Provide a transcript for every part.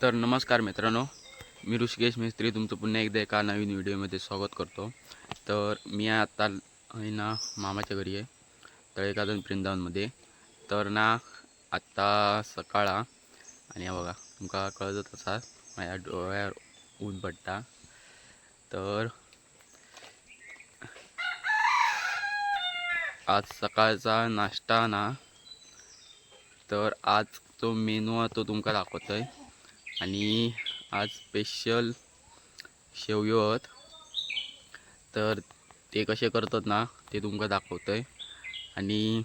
तर नमस्कार मित्रांनो मी ऋषिकेश मिस्त्री तुमचं पुन्हा एकदा एका नवीन व्हिडिओमध्ये स्वागत करतो. तर मी आता आहे ना मामाच्या घरी आहे तळेगाजन वृंदावनमध्ये. तर ना आत्ता सकाळा आणि बघा तुमका कळतच असा माझ्या डोळ्यावर ऊन पडटा तर आज सकाळचा नाश्ता ना तर आज जो मेनू आहे तो तुमका दाखवतोय. आणि आज स्पेशल शेवयो आहेत. तर ते कसे करतात ना ते तुमका दाखवतोय. आणि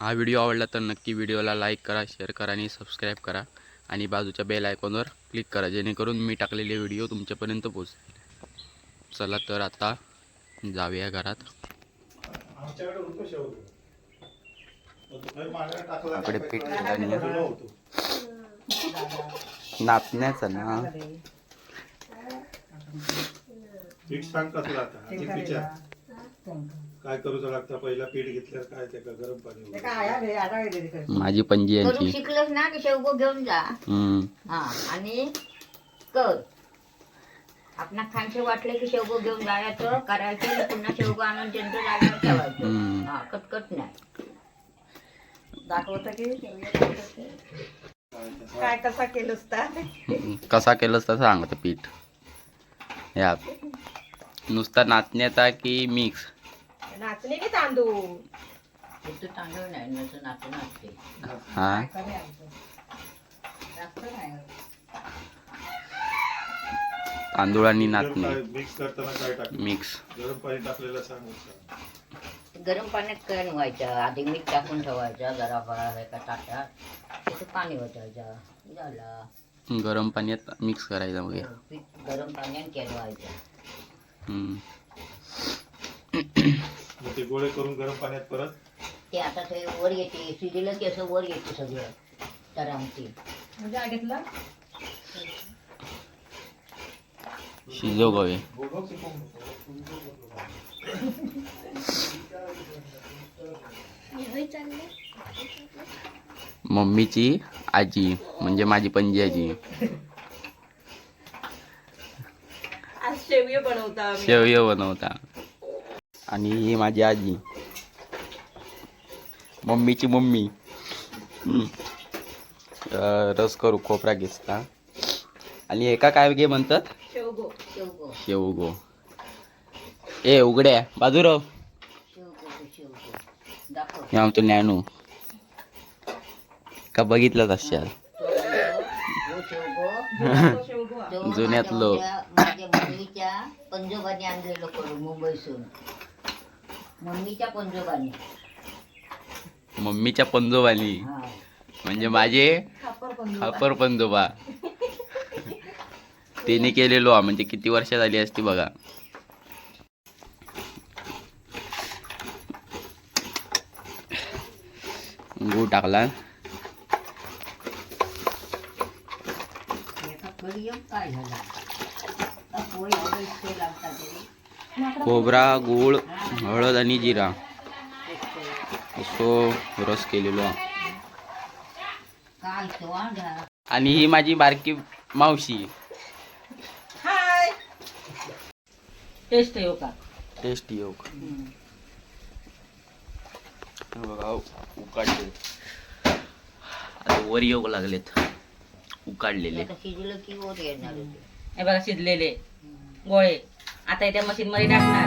हा व्हिडिओ आवडला तर नक्की व्हिडिओला लाईक करा शेअर करा आणि सबस्क्राईब करा. आणि बाजूच्या बेल आयकॉनवर क्लिक करा जेणेकरून मी टाकलेले व्हिडिओ तुमच्यापर्यंत पोचतील चला तर आता जाऊया घरात. आपले पीठ नाचण्याचं ना. पीठ सांग कसं आता आधी विचार. काय करूचं लागतं? पहिला पीठ घेतल्यावर काय ते का गरम पाणी वगैरे. माझी पणजी करून यांची शिकलंस ना की शेवगो घेऊन जा. हम्म. हा आणि कर. आपणा खानसे वाटले की शेवगो घेऊन जायचं करायचं आणि पुन्हा शेवगो आणून त्यांचं जागेवर ठेवायचं. हम्म. हा कटकट नाही. दाखवतं की? काय कसा केलंस तर कसा सांगत पीठ. या नुसता नाचण्याचा की मिक्स नाचणे की तांदूळ तांदूळ नाही नसं नाचून असते हा? जास्त नाही तांदूळ आणि नाचणे. काय मिक्स करताना काय टाक? मिक्स गरम पाणी टाकलेलं सांग सांग. गरम पाण्यात काय व्हायचं आधी मीठ टाकून ठेवायचं जरा बरा हे का ताटात. त्याचं पाणी ओतायचं. झाला. गरम पाण्यात मिक्स करायचं मग हे. पीठ गरम पाण्यात केलवायचं. हम्म. मग ते गोळे करून गरम पाण्यात परत? ते आता ते वर येते शिजलं की असं वर येते सगळं तर आमची काय घेतलं? शिजव गवे मम्मीची आजी म्हणजे माझी पणजी आजी. शेवय बनवता. शेवय बनवता. आणि ही माझी आजी. मम्मीची मम्मी. रस करू खोबरा घेसता आणि एका काय घे म्हणतात? शेवगो. शेवगो. ए उघड्या बाजूराव. शेवगो शेवगो दाखव हे आमचं ज्ञानू का बघितलं तशात जुन्यातलो मम्मीच्या पंजोबाने आणलेलो करून मुंबईसून मम्मीच्या पंजोबाने. मम्मीच्या पंजोबानी हा म्हणजे माझे खापर खापर पंजोबा. तिने केलेलो हा म्हणजे किती वर्ष झाली असती बघा गूळ टाकला एका कडी येऊन काय झाला आता पोळी वगैरे इतके लागतात तरी खोबरा गूळ हळद आणि जिरा असो रस केलेलो. आणि ही माझी बारकी मावशी. टेस्ट का? टेस्टी योग बघा उकाडले. आता वर योग लागलेत. उकाडलेले. आता शिजलं की वर येणार होते हे बघा शिजलेले. गोळे. आता त्या मशीन मध्ये टाकणार.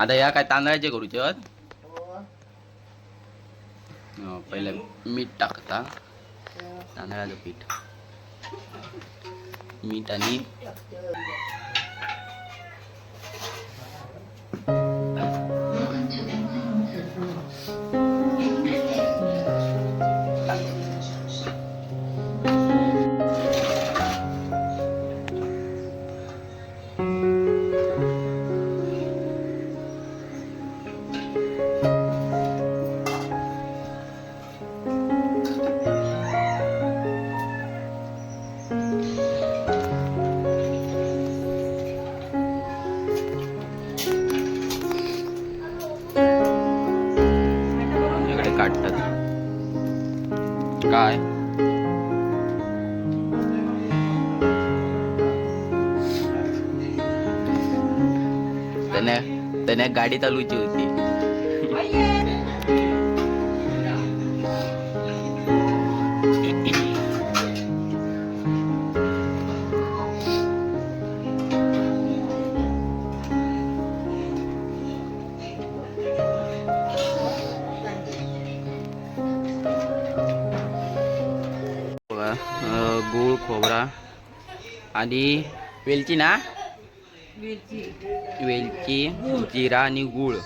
आता या काय तांदळाचे करूचे आहेत? हो, पहिले मीठ टाकता तांदळाचं पीठ मीठ आणि काय त्याने त्याने गाडी चालवायची होती बघा, आणि वेलची ना? वेलची. जिरा आणि गूळ.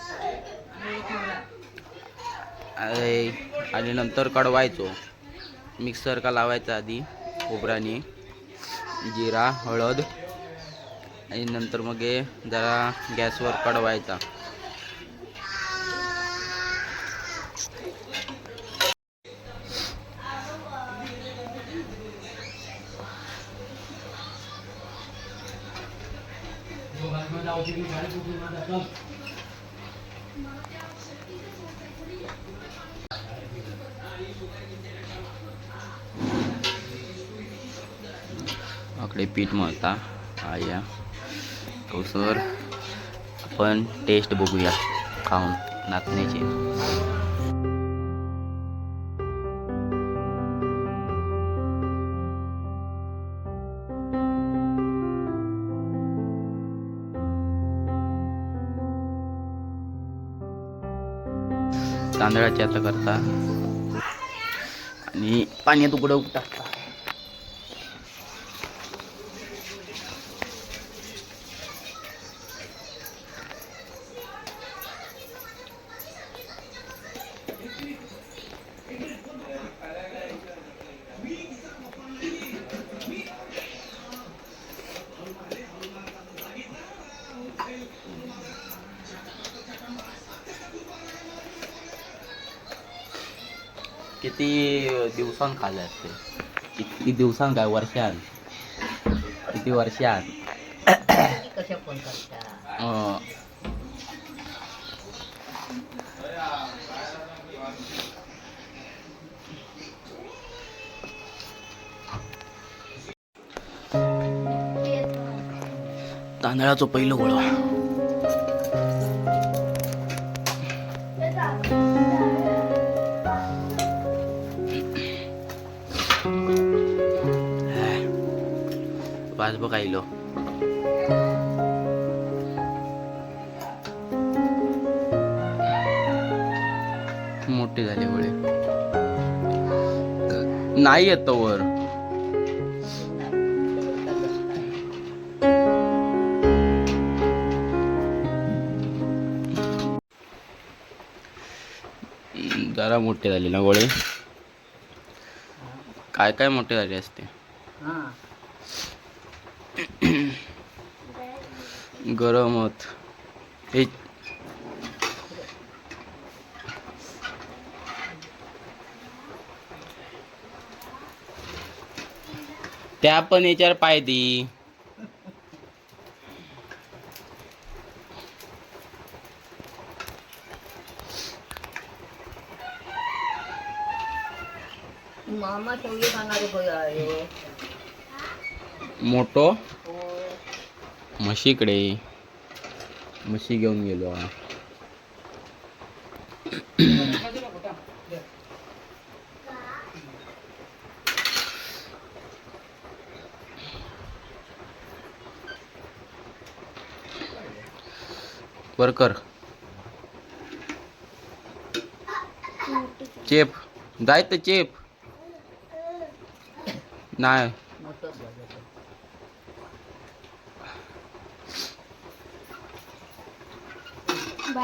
आणि नंतर कडवायचो. मिक्सर का लावायचा आधी खोबराने. जिरा हळद. आणि नंतर मग जरा गॅसवर कडवायचा. आकडे पीठ मळता. आया तो हो, सर. आपण टेस्ट बघूया. खाऊन. नाचण्याची. तांदळाची आता करता. आणि पाण्यात उकडं टाकता. किती दिवसांत खाल्ले असते किती दिवसांत काय वर्षान किती वर्षान फोन करता? तांदळाचं पहिलं गोळा. पाच आयलो. मोठे झाले गोळे नाही येत तो वर जरा मोठे झाले ना गोळे काय काय मोठे झाले असते? हा. गरम होत. हे त्या पण याच्यावर पाय दी. मामा शेवगे खाणारे होय मोठो म्हशीकडे. म्हशी घेऊन गेलो वर कर चेप. जाय तर चेप. नाही मोठं बघ.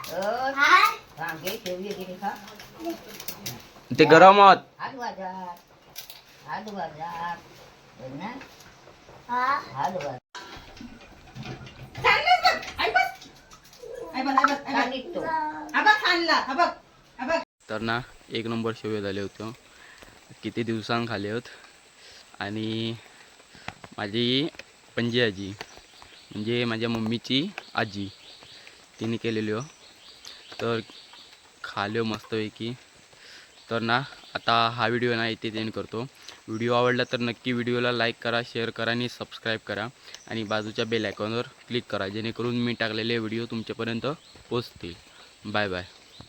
बघ. हा बघ तर ना एक नंबर शेवे झाले होते किती दिवसां खाले होत आणि माझी पणजी आजी म्हणजे माझ्या मम्मीची आजी तिने केलेली हो. तर खाल्यो मस्तपैकी. तर ना आता हा व्हिडिओ ना इथे एंड करतो. व्हिडिओ आवडला तर नक्की व्हिडिओला लाईक करा शेअर करा आणि सबस्क्राईब करा. आणि बाजूच्या बेल आयकॉनवर क्लिक करा जेणेकरून मी टाकलेले व्हिडिओ तुमच्यापर्यंत पोचतील बाय बाय